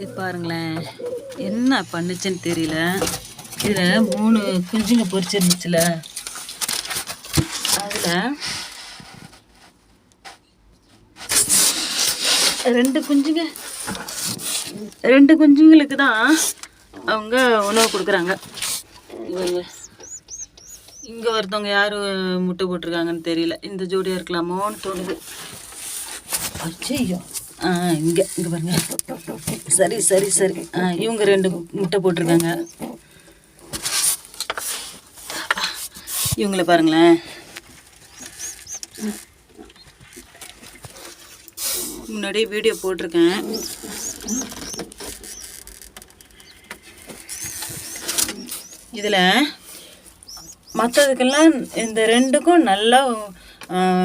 இது பாருங்களேன். என்ன பண்ணுச்சுன்னு தெரியல. இதில் மூணு குஞ்சுங்க பொறிச்சிருந்துச்சுல அதில் ரெண்டு குஞ்சுங்க. ரெண்டு குஞ்சுங்களுக்கு தான் அவங்க உணவு கொடுக்குறாங்க. இவங்க. இங்கே ஒருத்தவங்க யார் முட்டை போட்டிருக்காங்கன்னு தெரியல. இந்த ஜோடியாக இருக்கலாமோன்னு தோணுது. ஐயோ இங்கே இங்கே பாருங்க. சரி சரி சரி. ஆ இவங்க ரெண்டு முட்டை போட்டிருக்காங்க. இவங்கள பாருங்களேன். முன்னாடியே வீடியோ போட்டிருக்கேன். இதில் மற்றதுக்கெல்லாம் இந்த ரெண்டுக்கும் நல்லா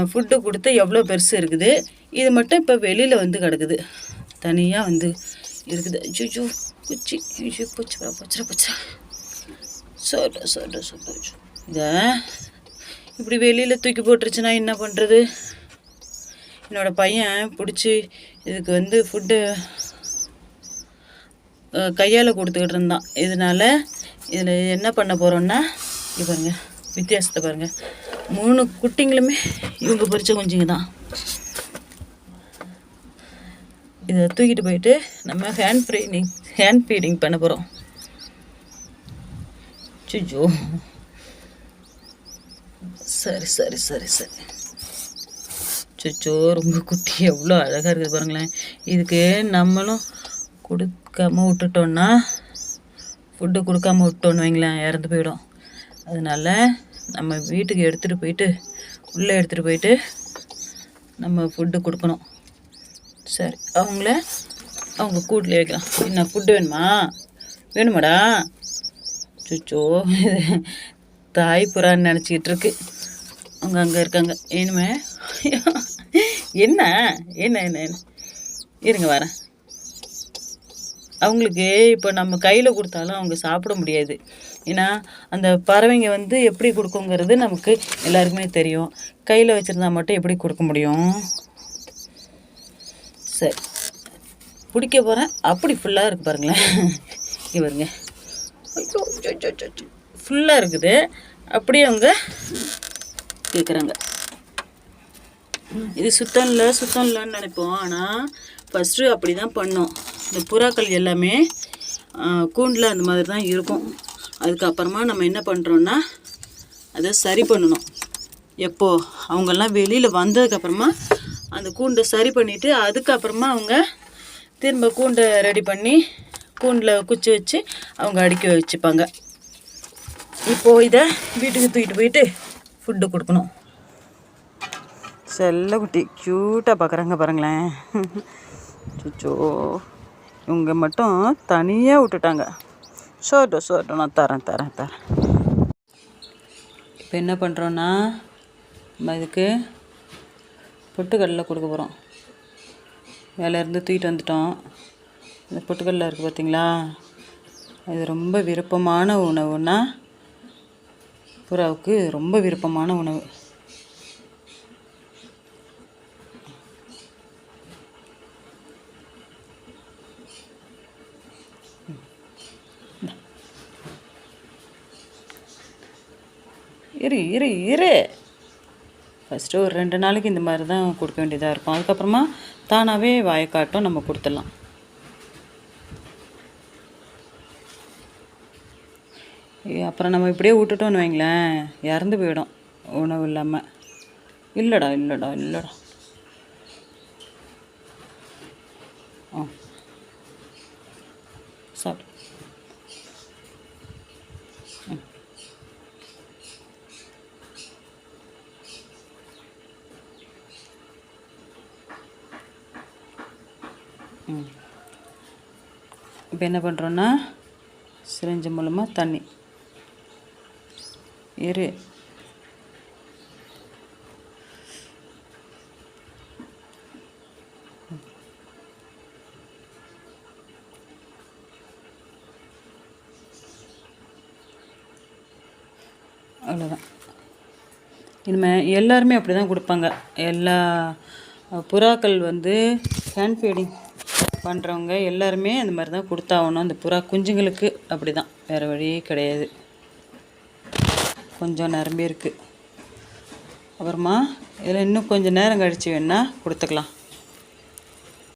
ஃபுட்டு கொடுத்து எவ்வளோ பெருசு இருக்குது. இது மட்டும் இப்போ வெளியில் வந்து கிடக்குது. தனியாக வந்து இருக்குது. ஜூ குச்சி ஜூ பூச்சி போச்சுரா போச்சா சொல்ல சொல்ல சொல்ல இதை இப்படி வெளியில் தூக்கி போட்டுருச்சுன்னா என்ன பண்ணுறது என்னோடய பையன் பிடிச்சி இதுக்கு வந்து ஃபுட்டு கையால் கொடுத்துக்கிட்டு இருந்தான். இதனால் இதில் என்ன பண்ண போகிறோன்னா இது பாருங்கள் வித்தியாசத்தை பாருங்கள் மூணு குட்டிங்களுமே இவங்க பறித்த குஞ்சுங்க தான். இதை தூக்கிட்டு போயிட்டு நம்ம ஹேண்ட் ஃபீடிங் ஹேண்ட் ஃபீடிங் பண்ண போகிறோம் சுஜோ சரி சரி சரி சரி. சுச்சோ ரொம்ப குட்டி எவ்வளோ அழகாக இருக்குது பாருங்களேன். இதுக்கு நம்மளும் கொடுக்காம விட்டுட்டோன்னா ஃபுட்டு கொடுக்காம விட்டோன்னு வைங்களேன் இறந்து போயிடும். அதனால நம்ம வீட்டுக்கு எடுத்துகிட்டு போயிட்டு உள்ளே எடுத்துகிட்டு போயிட்டு நம்ம ஃபுட்டு கொடுக்கணும். சரி அவங்கள அவங்க கூட்டில் வைக்கலாம். என்ன ஃபுட்டு வேணுமா? வேணுமாடா? சுச்சோ தாய் புறான்னு நினச்சிக்கிட்டு இருக்கு. அவங்க அங்கே இருக்காங்க. இனிமே என்ன? என்ன என்ன என்ன? இருங்க வரேன். அவங்களுக்கு இப்போ நம்ம கையில் கொடுத்தாலும் அவங்க சாப்பிட முடியாது. ஏன்னா அந்த பறவைங்க வந்து எப்படி கொடுக்குங்கிறது நமக்கு எல்லாருக்குமே தெரியும். கையில் வச்சுருந்தா மட்டும் எப்படி கொடுக்க முடியும்? சரி. பிடிக்க போகிறேன் அப்படி ஃபுல்லாக இருக்குது பாருங்களேன். இவருங்க ஃபுல்லாக இருக்குது. அப்படியே அவங்க கேட்குறாங்க இது சுத்தம் இல்லை சுத்தம் இல்லைன்னு நினைப்போம். ஆனால் ஃபஸ்ட்டு அப்படி தான் பண்ணோம். இந்த புறாக்கள் எல்லாமே கூண்டில் அந்த மாதிரி தான் இருக்கும். அதுக்கப்புறமா நம்ம என்ன பண்ணுறோன்னா அதை சரி பண்ணணும். எப்போ? அவங்கெல்லாம் வெளியில் வந்ததுக்கப்புறமா அந்த கூண்டை சரி பண்ணிவிட்டு அதுக்கப்புறமா அவங்க திரும்ப கூண்டை ரெடி பண்ணி கூண்டில் குச்சி வச்சு அவங்க அடுக்கி வச்சுப்பாங்க. இப்போது இதை வீட்டுக்கு தூக்கிட்டு போயிட்டு ஃபுட்டு கொடுக்கணும். செல்ல குட்டி க்யூட்டாக பார்க்குறாங்க பாருங்களேன். சுச்சோ. இவங்க மட்டும் தனியாக விட்டுட்டாங்க. சோட்டும் சோட்டும் நான் தரேன் தரேன் தரேன். இப்போ என்ன பண்ணுறோன்னா நம்ம இதுக்கு பொட்டுக்கடலை கொடுக்க போகிறோம். வேலையிலேருந்து தூக்கிட்டு வந்துட்டோம். இந்த பொட்டுக்கடலை இருக்குது பார்த்தீங்களா? இது ரொம்ப விருப்பமான உணவுன்னா புறாவுக்கு ரொம்ப விருப்பமான உணவு. இரு இரு இரு. ஃபஸ்ட்டு ஒரு ரெண்டு நாளைக்கு இந்த மாதிரி தான் கொடுக்க வேண்டியதாக இருக்கும். அதுக்கப்புறமா தானாகவே வாயக்காட்டும் நம்ம கொடுத்துடலாம். அப்புறம் நம்ம இப்படியே விட்டுட்டோன்னு வைங்களேன் இறந்து போயிடும் உணவு இல்லாமல் இல்லைடா இல்லைடா இல்லைடா. ஆ. சாப்பிட்டு இப்போ என்ன பண்ணுறோன்னா சிரிஞ்சு மூலமாக தண்ணி. எரு அவ்வளோதான் இனிமேல் எல்லாருமே அப்படி தான் கொடுப்பாங்க. எல்லா புறாக்கள் வந்து ஹேண்ட் ஃபீடிங் பண்ணுறவங்க எல்லாருமே அந்த மாதிரி தான் கொடுத்தாகணும். அந்த புறா குஞ்சுங்களுக்கு அப்படி தான் வேறு வழியே கிடையாது. கொஞ்சம் நிரம்பி இருக்குது அப்புறமா இதில் இன்னும் கொஞ்சம் நேரம் கழித்து வேணால் கொடுத்துக்கலாம்.